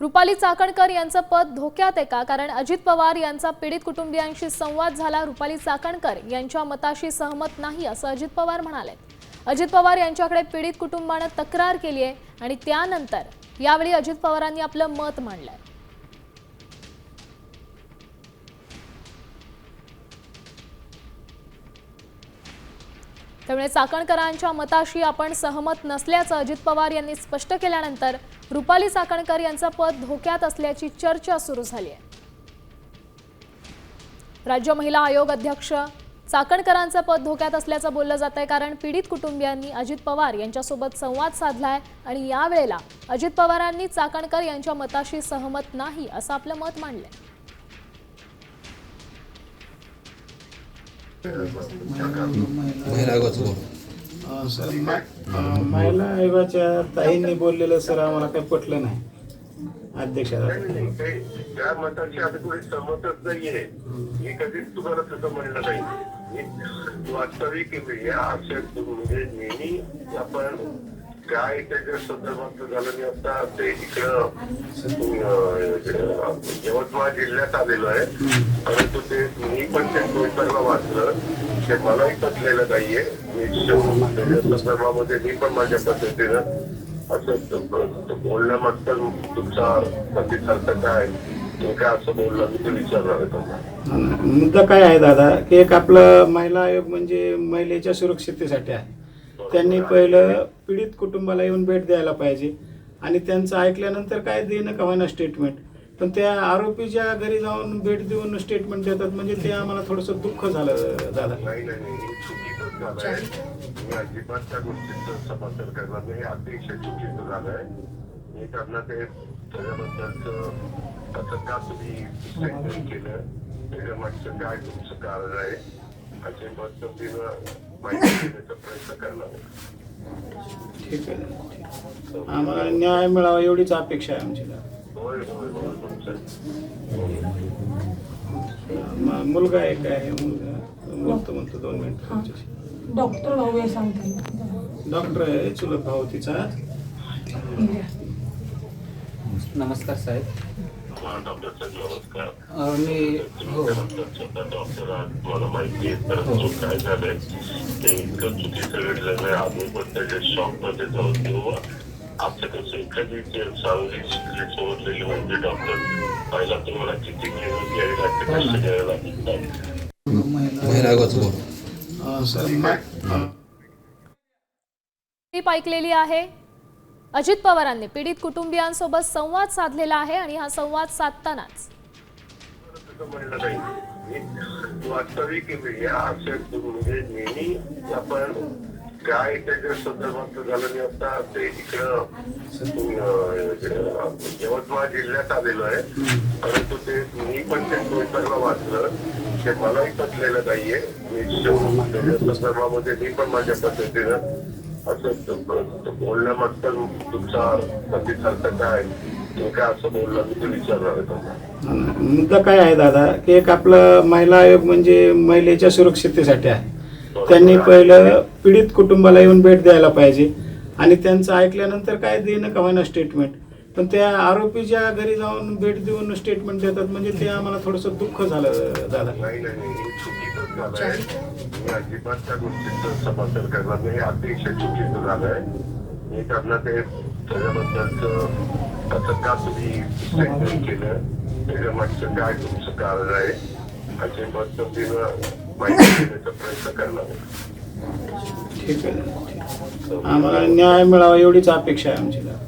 रुपाली चाकणकर यांचं पद धोक्यात आहे का कारण अजित पवार यांचा पीडित कुटुंबियांशी संवाद झाला रुपाली चाकणकर यांच्या मताशी सहमत नाही असं अजित पवार म्हणाले. अजित पवार यांच्याकडे पीडित कुटुंबानं तक्रार केली आहे आणि त्यानंतर यावेळी अजित पवारांनी आपलं मत मांडलंय. त्यामुळे चाकणकरांच्या मताशी आपण सहमत नसल्याचं अजित पवार यांनी स्पष्ट केल्यानंतर रुपाली चाकणकर यांचं पद धोक्यात असल्याची चर्चा सुरू झाली आहे. राज्य महिला आयोग अध्यक्ष चाकणकरांचं पद धोक्यात असल्याचं बोललं जात आहे कारण पीडित कुटुंबियांनी अजित पवार यांच्यासोबत संवाद साधलाय आणि यावेळेला अजित पवारांनी चाकणकर यांच्या मताशी सहमत नाही असं आपलं मत मांडलंय. सर महिला आयोगाच्या ताईंनी बोललेलं सर आम्हाला काही पटलं नाही. अध्यक्षाला. त्या मताची आता थोडी सहमतच नाहीये मी कधीच तुम्हाला तसं म्हणलं नाही वास्तविक या अशा म्हणजे नेहमी आपण काय त्याच्या संदर्भात झालं नाही आता ते इकडं यवतमाळ जिल्ह्यात आलेलो आहे. परंतु ते मी पण ते ट्विटरला वाचलं. ते मलाही पटलेलं नाहीये. मी संदर्भामध्ये मी पण माझ्या पद्धतीनं असं बोलण्यामागचं तुमचा प्रतिसाद काय काय असं बोलला मुद्दा काय आहे दादा? की एक आपलं महिला आयोग म्हणजे महिलेच्या सुरक्षितेसाठी आहे. त्यांनी पहिलं पीडित कुटुंबाला येऊन भेट द्यायला पाहिजे. आणि त्यांचं ऐकल्यानंतर काय देणं का होईना स्टेटमेंट पण त्या आरोपीच्या घरी जाऊन भेट देऊन स्टेटमेंट देतात म्हणजे ते आम्हाला थोडंसं दुःख झालं दादा. नाही नाही नाही. मी अजिबात त्या गोष्टीचं समर्थन करणार नाही. अतिशय चुकीचं झालंय. मी त्यांना ते त्याच्याबद्दलच असं का तुम्ही स्टेटमेंट केलं त्याच्या मागचं काय तुमचं कारण आहे? असे पद्धतीनं माहिती देण्याचा प्रयत्न करणार. आहे. ठीक आहे. दादा, ठीक आहे. आम्हाला न्याय मिळावा एवढीच अपेक्षा आहे आमची. दादा होय होय होय तुमचं. म- मुलगा एक आहे मुलगा. बोलतो म्हणतो दोन मिनिट तुमच्याशी. डॉक्टर भाऊ हे सांगते. डॉक्टर आहे चुलत भाऊ तिचा. नमस्कार साहेब. हा, मी हो डॉक्टर मला माहिती आहे परंतु काय झालंय? ते इतकं चुकीचं घडलेलं आहे आम्ही पण त्याच्या शॉकमध्ये जाऊ किंवा आपलं कसं एखादी ते चांगली शिकली सोडलेली म्हणजे डॉक्टर पहिला तुम्हाला किती मेहनत घ्यावी लागते कष्ट घ्यावे लागतात. टीप ऐकलेली आहे. अजित पवारांनी पीडित कुटुंबियांसोबत संवाद साधलेला आहे आणि हा संवाद साधतानाच. म्हणलं वास्तविक आपण काय त्याच्या संदर्भात झालं आता ते इकडं यवतमाळ जिल्ह्यात आलेलो आहे परंतु ते मी पण ते ट्विटरला वाचलं ते मलाही पटलेलं नाहीये मी संदर्भामध्ये मी पण माझ्या पद्धतीनं असं बोलण्यामागचं तुमचा प्रतिसाद काय तुम्ही काय असं बोलला मी ते विचारणार आहे तुम्हाला. मुद्दा काय आहे दादा की एक आपलं महिला आयोग म्हणजे महिलेच्या सुरक्षितेसाठी आहे. त्यांनी पहिलं पीडित कुटुंबाला येऊन भेट द्यायला पाहिजे. आणि त्यांचं ऐकल्यानंतर काय देणं का होईना स्टेटमेंट पण त्या आरोपीच्या घरी जाऊन भेट देऊन स्टेटमेंट देतात म्हणजे ते आम्हाला थोडंसं दुःख झालं दादा नाही हे चुकीचं मी अजिबात त्या गोष्टीचं समर्थन करणार नाही. हे अतिशय चुकीचं झालंय मी त्यांना ते त्याच्याबद्दलच का तुम्ही स्टेटमेंट केलं त्याच्या मागचं काय तुमचं कारण आहे माहिती देण्याचा प्रयत्न करणार आहे. ठीक आहे. आहे. आम्हाला न्याय मिळावा एवढीच अपेक्षा आहे आमची. दादा